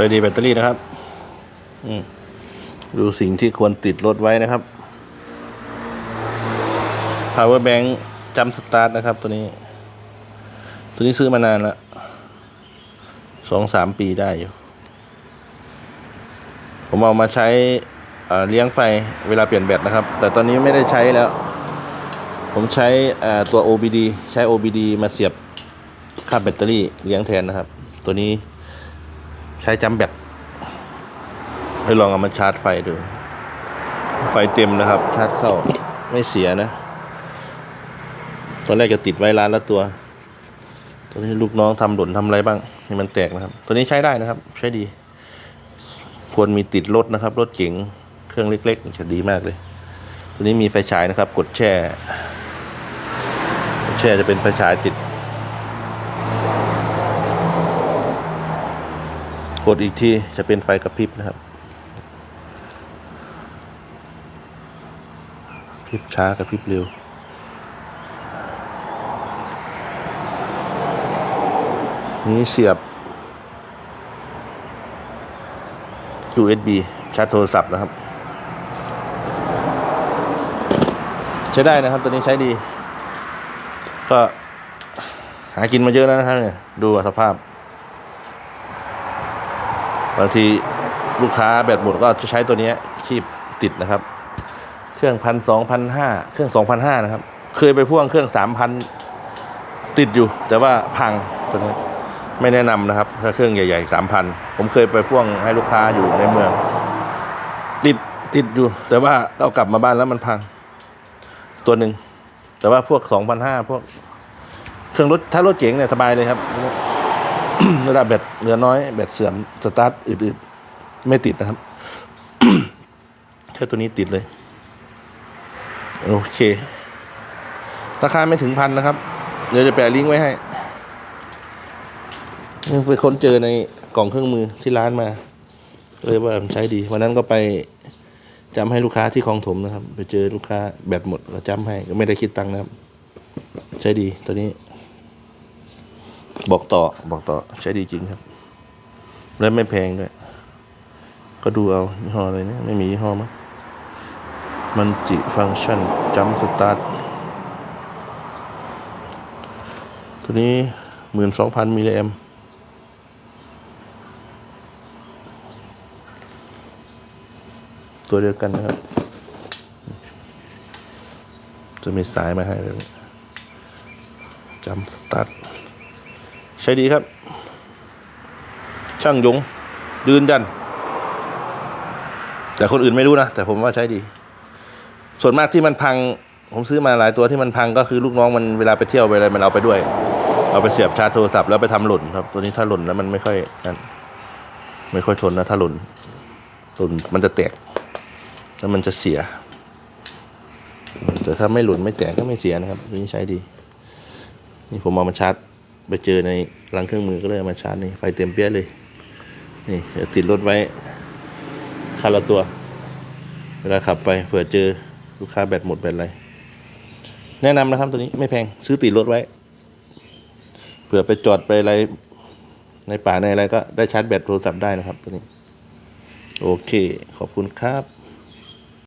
สวัสดีแบตเตอรี่นะครับดูสิ่งที่ควรติดรถไว้นะครับ power bank จำสตาร์ทนะครับ ตัวนี้ ตัวนี้ซื้อมานานละสองสามปีได้อยู่ ผมเอามาใช้เลี้ยงไฟเวลาเปลี่ยนแบตนะครับ แต่ตอนนี้ไม่ได้ใช้แล้ว ผมใช้ตัว OBD ใช้ OBD มาเสียบค่าแบตเตอรี่เลี้ยงแทนนะครับ ตัวนี้ ใช้จำแบตให้ลองเอามาชาร์จไฟดู ไฟเต็มนะครับ ชาร์จเข้าไม่เสียนะ ตอนแรกจะติดไว้ร้านละตัว ตัวนี้ลูกน้องทำหล่นทำอะไรบ้างให้มันแตกนะครับ ตัวนี้ใช้ได้นะครับ ใช้ดี ควรมีติดรถนะครับ รถเก๋งเครื่องเล็กๆจะดีมากเลย ตัวนี้มีไฟฉายนะครับ กดแช่ แช่จะเป็นไฟฉายติด กดอีกทีจะเป็นไฟกระพริบนะครับพริบช้ากระพริบเร็ว นี้เสียบ USB ชาร์จโทรศัพท์นะครับ ใช้ได้นะครับ ตัวนี้ใช้ดี ก็หากินมาเยอะแล้วนะครับเนี่ย ดูสภาพ บางทีลูกค้าแบตหมดก็จะใช้ตัวนี้คีบติดนะครับ เครื่องพันสองพันห้าเครื่องสองพันห้านะครับ เคยไปพ่วงเครื่องสามพันติดอยู่ แต่ว่าพังตัวนี้ไม่แนะนำนะครับ ถ้าเครื่องใหญ่ๆสามพันผมเคยไปพ่วงให้ลูกค้าอยู่ในเมือง ติดติดอยู่ แต่ว่าเอากลับมาบ้านแล้วมันพัง ตัวหนึ่งแต่ว่าพวกสองพันห้าพวก เครื่องรถถ้ารถเก๋งเนี่ยสบายเลยครับ ระดับแบตเหลือน้อยแบตเสื่อมสตาร์ทอืดๆไม่ติดนะครับแค่ตัวนี้ติดเลย โอเค ราคาไม่ถึงพันนะครับ เดี๋ยวจะแปะลิงก์ไว้ให้ไปค้นเจอในกล่องเครื่องมือที่ร้านมาเลยว่ามันใช้ดี วันนั้นก็ไปจำให้ลูกค้าที่คลองถมนะครับ ไปเจอลูกค้าแบตหมดก็จำให้ก็ไม่ได้คิดตังค์นะครับ ใช้ดีตัวนี้ บอกต่อบอกต่อใช้ดีจริงครับ และไม่แพงด้วย ก็ดูเอายี่ห้ออะไรเนี่ยไม่มียี่ห้อมั้งมันจิฟังก์ชันจัมสตาร์ทตัวนี้หมื่นสองพันมิลลิแอมตัวเดียวกันนะครับ จะมีสายมาให้เลยจัมสตาร์ท ใช้ดีครับ ช่างยงยืนยัน แต่คนอื่นไม่รู้นะ แต่ผมว่าใช้ดี ส่วนมากที่มันพัง ผมซื้อมาหลายตัวที่มันพังก็คือลูกน้องมันเวลาไปเที่ยวไปอะไรมันเอาไปด้วย เอาไปเสียบชาร์จโทรศัพท์แล้วไปทำหล่นครับ ตัวนี้ถ้าหล่นแล้วมันไม่ค่อยนั่นไม่ค่อยทนนะถ้าหล่นหล่นมันจะแตก แล้วมันจะเสีย แต่ถ้าไม่หล่นไม่แตกก็ไม่เสียนะครับตัวนี้ใช้ดี นี่ผมเอามาชาร์จ ไปเจอในรังเครื่องมือก็เลยมาชาร์จนี่ไฟเต็มเปี้ยเลย นี่ติดรถไว้คันละตัว เวลาขับไปเผื่อเจอลูกค้าแบตหมดแบตอะไร แนะนำนะครับตัวนี้ไม่แพงซื้อติดรถไว้ เผื่อไปจอดไปอะไร ในป่าในอะไรก็ได้ชาร์จแบตโทรศัพท์ได้นะครับตัวนี้ โอเค ขอบคุณครับ